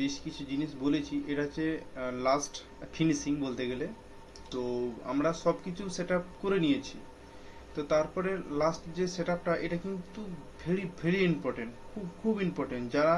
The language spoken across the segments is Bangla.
বেশ কিছু জিনিস বলেছি। এটা হচ্ছে লাস্ট ফিনিশিং বলতে গেলে। তো আমরা সব কিছু সেট করে নিয়েছি। তো তারপরে লাস্ট যে সেট এটা কিন্তু ভেরি ভেরি ইম্পর্টেন্ট খুব খুব ইম্পর্টেন্ট যারা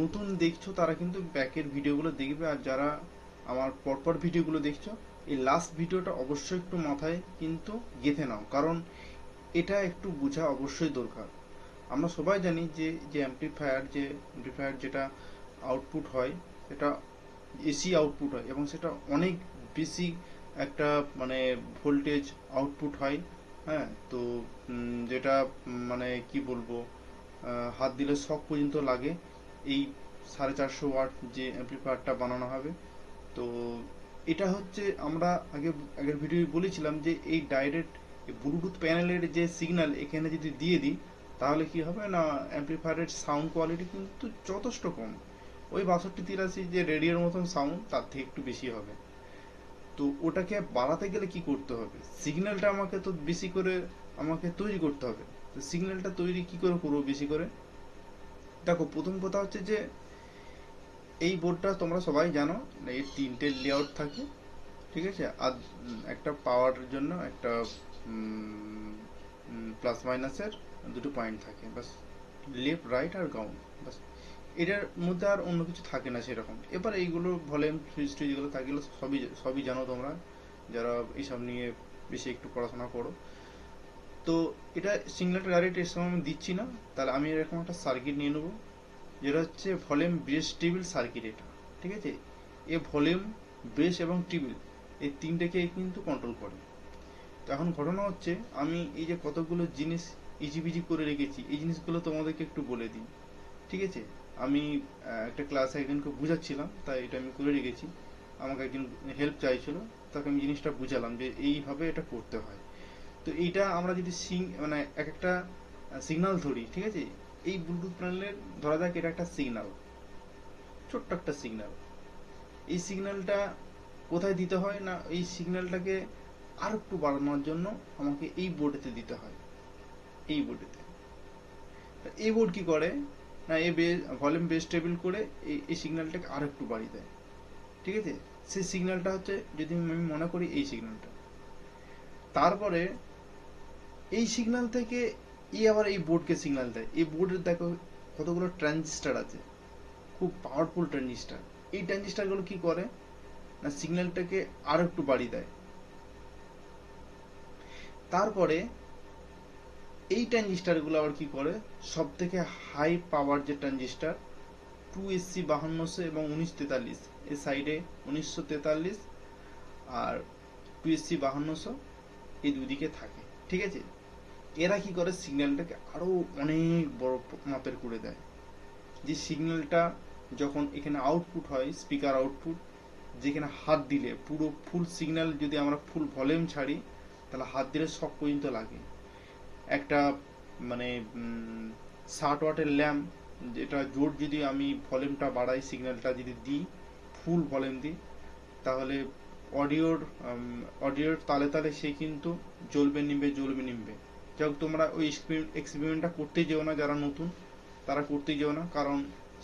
নতুন দেখছ, তারা কিন্তু ব্যাকের ভিডিওগুলো দেখবে। আর যারা আমার পরপর ভিডিওগুলো দেখছ, এই লাস্ট ভিডিওটা অবশ্যই একটু মাথায় কিন্তু গেঁথে নাও। কারণ এটা একটু বোঝা অবশ্যই দরকার। আমরা সবাই জানি যে যে অ্যাম্পলিফায়ার যে অ্যাম্পলিফায়ার যেটা আউটপুট হয়, সেটা এসি আউটপুট হয় এবং সেটা অনেক বেশি একটা মানে ভোল্টেজ আউটপুট হয় হ্যাঁ? তো যেটা মানে কি বলব হাত দিলে শক পর্যন্ত লাগে। এই সাড়ে চারশো ওয়াট যে অ্যাম্পলিফায়ারটা বানানো হবে। তো, এটা হচ্ছে আমরা আগে, আগের ভিডিও বলেছিলাম যে এই ডাইরেক্ট ব্লুটুথ প্যানেলের যে সিগন্যাল এখানে যদি দিয়ে দিই, তাহলে কি হবে না? অ্যাম্পলিফায়ারের সাউন্ড কোয়ালিটি কিন্তু যথেষ্ট কম। ওই বাষট্টি তিরাশি যে রেডিওর মতন সাউন্ড তার থেকে একটু বেশি হবে। তো ওটাকে বাড়াতে গেলে কি করতে হবে? সিগন্যালটা আমাকে তো বেশি করে আমাকে তৈরি করতে হবে। তো সিগন্যালটা তৈরি কি করে করব বেশি করে? দেখো, প্রথম কথা হচ্ছে যে, এই বোর্ডটা তোমরা সবাই জানো, এর তিনটে লেআউট থাকে, ঠিক আছে? আর একটা পাওয়ারের জন্য একটা প্লাস মাইনাসের দুটো পয়েন্ট থাকে। বাস লেফট রাইট আর গ্রাউন্ড বাস। এটার মধ্যে আর অন্য কিছু থাকে না সেরকম। এবার এইগুলো ভলিউম সুইচ টুইচ যেগুলো থাকে এগুলো সবই সবই জানো তোমরা, যারা এইসব নিয়ে বেশি একটু পড়াশোনা করো। তো এটা সিগন্যালটা ডাইরেক্ট এর সময় আমি দিচ্ছি না, তাহলে আমি এরকম একটা সার্কিট নিয়ে নেব, যেটা হচ্ছে ভলিউম বেস টেবিল সার্কিট এটা, ঠিক আছে? এ ভলিউম বেস এবং টেবিল এই তিনটেকে কিন্তু কন্ট্রোল করে। তো এখন ঘটনা হচ্ছে, আমি এই যে কতগুলো জিনিস ইজিবিজি করে রেখেছি, এই জিনিসগুলো তোমাদেরকে একটু বলে দিই, ঠিক আছে? আমি একটা ক্লাসে একজনকে বুঝাচ্ছিলাম, তাই এটা আমি করে রেখেছি। আমাকে একজন হেল্প চাইছিল, তাকে আমি জিনিসটা বুঝালাম যে এইভাবে এটা করতে হয়। তো এইটা আমরা যদি সিং মানে এক একটা সিগন্যাল ধরি, ঠিক আছে? এই ব্লুটুথ প্যানেলের ধরা যাক এটা একটা সিগন্যাল ছোট্ট একটা সিগন্যাল এই সিগন্যালটা কোথায় দিতে হয় না এই সিগন্যালটাকে আর একটু বাড়ানোর জন্য আমাকে এই বোর্ডেতে দিতে হয়। এই বোর্ডেতে এই বোর্ড কি করে? না, এ ভলিউম বেস টেবিল করে এই এই সিগন্যালটাকে আর একটু বাড়িয়ে দেয়। ঠিক আছে? সেই সিগন্যালটা হচ্ছে, যদি আমি মনে করি এই সিগন্যালটা তারপরে এই সিগন্যাল থেকে ই আবার এই বোর্ডকে সিগন্যাল দেয়। এই বোর্ডের দেখো কতগুলো ট্রানজিস্টার আছে। খুব পাওয়ারফুল ট্রানজিস্টার এই ট্রানজিস্টারগুলো কি করে? না সিগন্যালটাকে আরও একটু বাড়িয়ে দেয়। তারপরে এই ট্রানজিস্টারগুলো আবার কি করে? সব থেকে হাই পাওয়ার যে ট্রানজিস্টার টু এসসি বাহান্নশো এবং উনিশ তেতাল্লিশ। এই সাইডে উনিশশো তেতাল্লিশ আর টু এসসি বাহান্নশো এই দুদিকে থাকে। ঠিক আছে? এরা কি করে? সিগন্যালটাকে আরও অনেক বড় মাপের করে দেয়। যে সিগন্যালটা যখন এখানে আউটপুট হয় স্পিকার আউটপুট যেখানে হাত দিলে, পুরো ফুল সিগন্যাল যদি আমরা ফুল ভলিউম ছাড়ি, তাহলে হাত দিলে সব পর্যন্ত লাগে। একটা মানে ষাট ওয়াটের ল্যাম্প, যেটা জোর যদি আমি ভলিউমটা বাড়াই, সিগন্যালটা যদি দিই, ফুল ভলিউম দিই, তাহলে অডিওর অডিওর তালে তালে সে কিন্তু জ্বলবে নিমবে জ্বলবে নিমবে যাই হোক, তোমরা ওই এক্সপেরিমেন্টটা করতে যেও না, যারা নতুন, তারা করতে যেও না, কারণ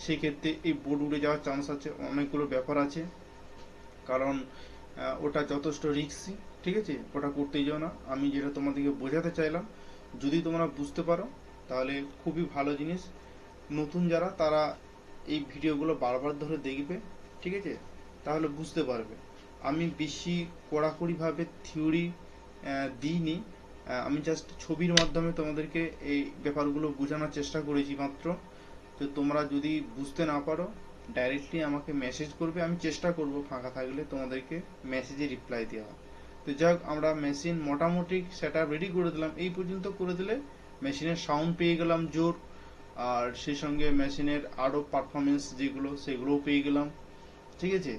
সেই ক্ষেত্রে এই বোর্ড উড়ে যাওয়ার চান্স আছে, অনেকগুলো ব্যাপার আছে। কারণ ওটা যথেষ্ট রিস্কি ঠিক আছে? ওটা করতে যেও না। আমি যেটা তোমাদেরকে বোঝাতে চাইলাম যদি তোমরা বুঝতে পারো, তাহলে খুবই ভালো জিনিস। নতুন যারা, তারা এই ভিডিওগুলো বারবার ধরে দেখবে, ঠিক আছে? তাহলে বুঝতে পারবে। আমি বেশি কড়াকড়িভাবে থিওরি দিইনি। আমি জাস্ট ছবির মাধ্যমে তোমাদেরকে এই ব্যাপারগুলো বোঝানোর চেষ্টা করেছি মাত্র। তো তোমরা যদি বুঝতে না পারো ডাইরেক্টলি আমাকে মেসেজ করবে। আমি চেষ্টা করব ফাঁকা থাকলে তোমাদেরকে মেসেজে রিপ্লাই দেওয়া তো যাক, আমরা মেশিন মোটামুটি সেটা রেডি করে দিলাম। এই পর্যন্ত করে দিলে মেশিনের সাউন্ড পেয়ে গেলাম জোর। আর সেই সঙ্গে মেশিনের আরও পারফরমেন্স যেগুলো, সেগুলোও পেয়ে গেলাম। ঠিক আছে?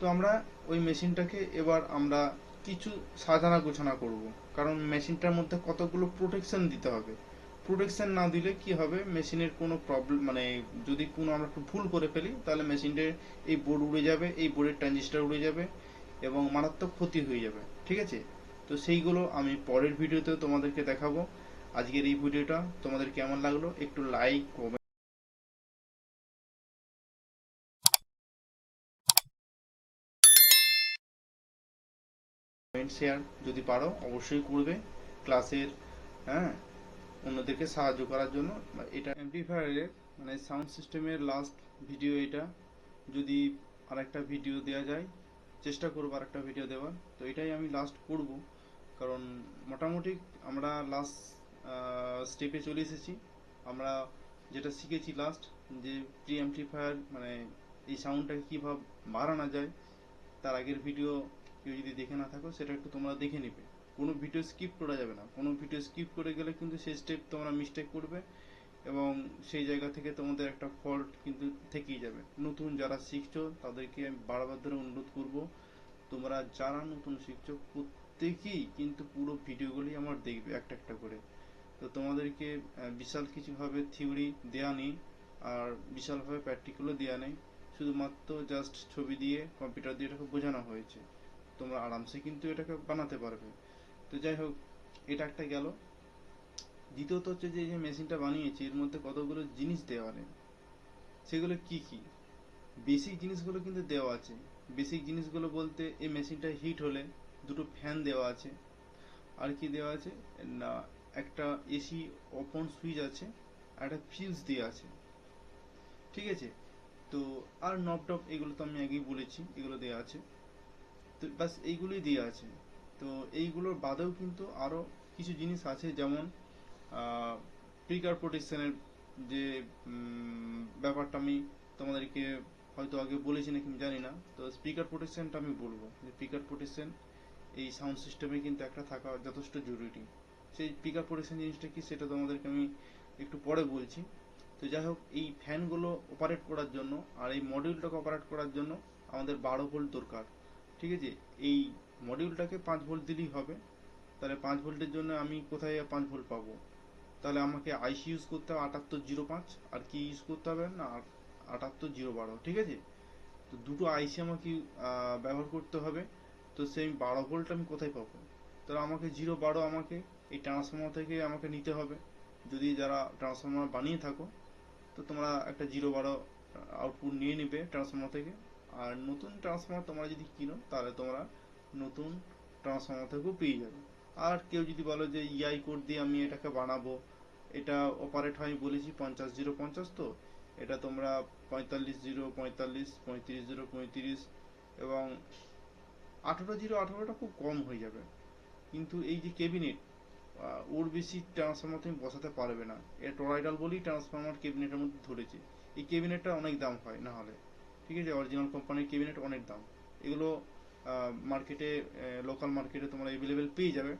তো আমরা ওই মেশিনটাকে এবার আমরা কিছু সাজানা গোছানা করব। কারণ মেশিনটার মধ্যে কতগুলো প্রোটেকশন দিতে হবে। প্রোটেকশন না দিলে কি হবে? মেশিনের কোনো প্রবলেম মানে যদি কোনো আমরা একটু ভুল করে ফেলি, তাহলে মেশিনটার এই বোর্ড উড়ে যাবে, এই বোর্ডের ট্রানজিস্টার উড়ে যাবে এবং মারাত্মক ক্ষতি হয়ে যাবে। ঠিক আছে? তো সেইগুলো আমি পরের ভিডিওতেও তোমাদেরকে দেখাবো। আজকের এই ভিডিওটা তোমাদের কেমন লাগল? একটু লাইক কমেন্ট কমেন্ট শেয়ার যদি পারো, অবশ্যই করবে। ক্লাসের হ্যাঁ অন্যদেরকে সাহায্য করার জন্য। এটা অ্যাম্পিফায়ারের মানে সাউন্ড সিস্টেমের লাস্ট ভিডিও এটা। যদি আরেকটা ভিডিও দেওয়া যায় চেষ্টা করব আর একটা ভিডিও দেওয়ার। তো এটাই আমি লাস্ট করব। কারণ মোটামুটি আমরা লাস্ট স্টেপে চলে এসেছি। আমরা যেটা শিখেছি লাস্ট যে প্রি অ্যাম্পলিফায়ার মানে এই সাউন্ডটাকে কীভাবে বাড়ানো যায়, তার আগের ভিডিও কেউ যদি দেখে না থাকো, সেটা একটু তোমরা দেখে নেবে। কোনো ভিডিও স্কিপ করা যাবে না। কোনো ভিডিও স্কিপ করে গেলে কিন্তু সেই স্টেপ তোমরা মিস্টেক করবে। এবং সেই জায়গা থেকে তোমাদের একটা ফল্ট কিন্তু থেকেই যাবে। নতুন যারা শিখছো, তাদেরকে আমি বারবার ধরে অনুরোধ করব, তোমরা যারা নতুন শিখছো, প্রত্যেকেই কিন্তু পুরো ভিডিওগুলি আমার দেখবে একটা একটা করে। তো তোমাদেরকে বিশাল কিছুভাবে থিওরি দেয়া নেই, আর বিশালভাবে প্র্যাকটিক্যালও দেওয়া নেই। শুধুমাত্র জাস্ট ছবি দিয়ে কম্পিউটার দিয়ে এটাকে বোঝানো হয়েছে। তোমরা আরামসে কিন্তু এটাকে বানাতে পারবে। তো যাই হোক, এটা একটা গেল। দ্বিতীয়ত হচ্ছে যে যে মেশিনটা বানিয়েছি, এর মধ্যে কতগুলো জিনিস দেওয়া নেই। সেগুলো কি কি? বেসিক জিনিসগুলো কিন্তু দেওয়া আছে। বেসিক জিনিসগুলো বলতে, এই মেশিনটা হিট হলে দুটো ফ্যান দেওয়া আছে। আর কি দেওয়া আছে? না, একটা এসি ওপেন সুইচ আছে, আর একটা ফিউজ দেওয়া আছে। ঠিক আছে? তো, আর নব টপ এগুলো তো আমি আগেই বলেছি, এগুলো দেওয়া আছে। তো বাস এইগুলোই দেওয়া আছে। তো, এইগুলোর বাদেও কিন্তু আরও কিছু জিনিস আছে, যেমন স্পিকার প্রোটেকশনের যে ব্যাপারটা আমি তোমাদেরকে হয়তো আগে বলেছি নাকি আমি জানি না। তো স্পিকার প্রোটেকশনটা আমি বলব যে স্পিকার প্রোটেকশন এই সাউন্ড সিস্টেমে কিন্তু একটা থাকা যথেষ্ট জরুরি। সেই স্পিকার প্রোটেকশন জিনিসটা কি সেটা তোমাদেরকে আমি একটু পরে বলছি। তো যাই হোক, এই ফ্যানগুলো অপারেট করার জন্য আর এই মডিউলটাকে অপারেট করার জন্য আমাদের বারো ভোল্ট দরকার। ঠিক আছে? এই মডিউলটাকে পাঁচ ভোল্ট দিলেই হবে। তাহলে পাঁচ ভোল্টের জন্য আমি কোথায় পাঁচ ভোল্ট পাবো? তাহলে আমাকে আইসি ইউজ করতে হবে আটাত্তর জিরো পাঁচ, আর কি ইউজ করতে হবে না আটাত্তর জিরো বারো, ঠিক আছে? তো দুটো আইসি আমাকে ব্যবহার করতে হবে, তো সেই বারো ভোল্ট আমি কোথায় পাবো? তাহলে আমাকে জিরো বারো আমাকে এই ট্রান্সফর্মার থেকে আমাকে নিতে হবে। যদি যারা ট্রান্সফর্মার বানিয়ে থাকো, তো তোমরা একটা জিরো বারো আউটপুট নিয়ে নেবে ট্রান্সফর্মার থেকে। আর নতুন ট্রান্সফর্মার তোমরা যদি কিনো, তাহলে তোমরা নতুন ট্রান্সফর্মার থেকেও পেয়ে যাবে। আর কেউ যদি বলো যে ইআই কোড দিয়ে আমি এটাকে বানাবো এটা অপারেট হয় বলেছি পঞ্চাশ জিরো পঞ্চাশ তো। এটা তোমরা পঁয়তাল্লিশ জিরো পঁয়তাল্লিশ, পঁয়ত্রিশ জিরো পঁয়ত্রিশ এবং আঠারো জিরো আঠারোটা খুব কম হয়ে যাবে। কিন্তু এই যে কেবিনেট ওর বেশি ট্রান্সফর্মার তুমি বসাতে পারবে না। এটা টরাইডাল বলেই ট্রান্সফর্মার কেবিনেটের মধ্যে ধরেছে। এই কেবিনেটটা অনেক দাম হয় না হলে। ঠিক আছে? অরিজিনাল কোম্পানির কেবিনেট অনেক দাম। এগুলো মার্কেটে লোকাল মার্কেটে তোমরা অ্যাভেলেবেল পেয়ে যাবে।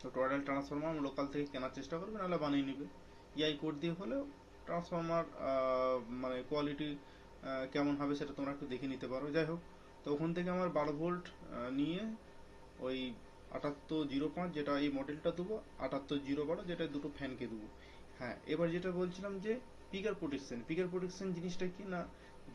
তো টরাইডাল ট্রান্সফর্মার লোকাল থেকে কেনার চেষ্টা করবে, নাহলে বানিয়ে নেবে। ইআই কোড দিয়ে হলেও ট্রান্সফর্মার মানে কোয়ালিটি কেমন হবে সেটা তোমরা একটু দেখে নিতে পারো। যাই হোক, তো ওখান থেকে আমার বারো ভোল্ট নিয়ে ওই আটাত্তর জিরো পাঁচ যেটা এই মডেলটা দেবো, আটাত্তর জিরো বারো যেটা দুটো ফ্যানকে দেবো। হ্যাঁ এবার যেটা বলছিলাম যে পিকার প্রোটেকশন পিকার প্রোটেকশন জিনিসটা কি না,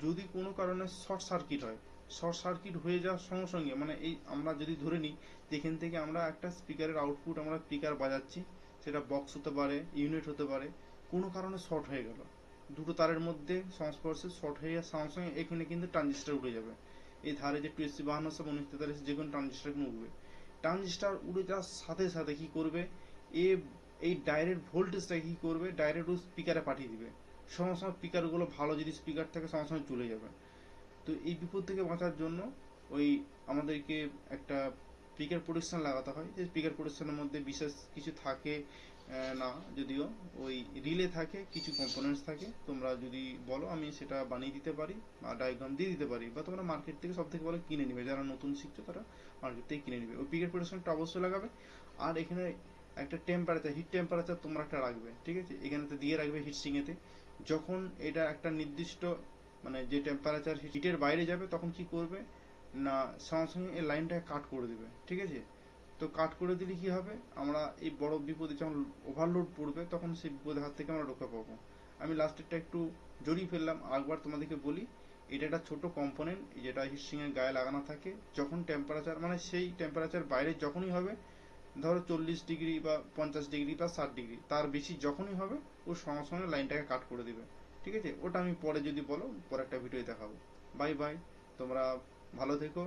যদি কোনো কারণে শর্ট সার্কিট হয় শর্ট সার্কিট হয়ে যাওয়ার সঙ্গে সঙ্গে মানে এই আমরা যদি ধরে নিই যে এখান থেকে আমরা একটা স্পিকারের আউটপুট আমরা স্পিকার বাজাচ্ছি, সেটা বক্স হতে পারে ইউনিট হতে পারে, কোনো কারণে শর্ট হয়ে গেল। দুটো তারের মধ্যে সংস্পর্শে শর্ট হয়ে যাওয়ার সঙ্গে সঙ্গে এখানে কিন্তু ট্রানজিস্টার উঠে যাবে। এই ধারে যে টু এসি বাহান্ন সব উনিশ তেতাল্লিশ যে কোনো ট্রানজিস্টার কিন্তু উঠবে ট্রানজিস্টার উড়ে যাওয়ার সাথে সাথে কি করবে? এ, এই ডাইরেক্ট ভোল্টেজটা কি করবে? ডাইরেক্ট ও স্পিকারে পাঠিয়ে দিবে। সঙ্গে সঙ্গে স্পিকারগুলো ভালো যদি স্পিকার থাকে, সঙ্গে সঙ্গে চলে যাবে। তো এই বিপদ থেকে বাঁচার জন্য ওই আমাদেরকে একটা স্পিকার প্রোটেকশন লাগাতে হয়। যে স্পিকার প্রোটেকশনের মধ্যে বিশেষ কিছু থাকে না, যদিও ওই রিলে থাকে, কিছু কম্পোনেন্টস থাকে। তোমরা যদি বলো, আমি সেটা বানিয়ে দিতে পারি বা ডায়াগ্রাম দিয়ে দিতে পারি বা তোমরা মার্কেট থেকে সব থেকে ভালো কিনে নিবে। যারা নতুন শিখছো, তারা মার্কেট থেকে কিনে নিবে। ওই স্পিকার প্রোটেকশনটা অবশ্যই লাগাবে। আর এখানে একটা টেম্পারেচার হিট টেম্পারেচার তোমরা একটা রাখবে, ঠিক আছে? এখানেতে দিয়ে রাখবে হিট সিংয়েতে যখন এটা একটা নির্দিষ্ট মানে যে টেম্পারেচার হিটের বাইরে যাবে, তখন কি করবে? না সঙ্গে সঙ্গে এই লাইনটাকে কাট করে দেবে, ঠিক আছে? তো কাট করে দিলে কি হবে? আমরা এই বড় বিপদে যখন ওভারলোড পড়বে, তখন সেই বিপদের হাত থেকে আমরা রক্ষা পাবো। আমি লাস্টেরটা একটু জড়িয়ে ফেললাম, আরেকবার তোমাদেরকে বলি, এটা একটা ছোট কম্পোনেন্ট যেটা হিটসিং এর গায়ে লাগানো থাকে। যখন টেম্পারেচার মানে সেই টেম্পারেচার বাইরে যখনই হবে, ধরো চল্লিশ ডিগ্রি বা পঞ্চাশ ডিগ্রি বা ষাট ডিগ্রি, তার বেশি যখনই হবে, ও সঙ্গে সঙ্গে লাইনটাকে কাট করে দিবে। ঠিক আছে? ওটা আমি পরে যদি বলো পরে একটা ভিডিও দেখাবো। বাই বাই তোমরা ভালো থেকো।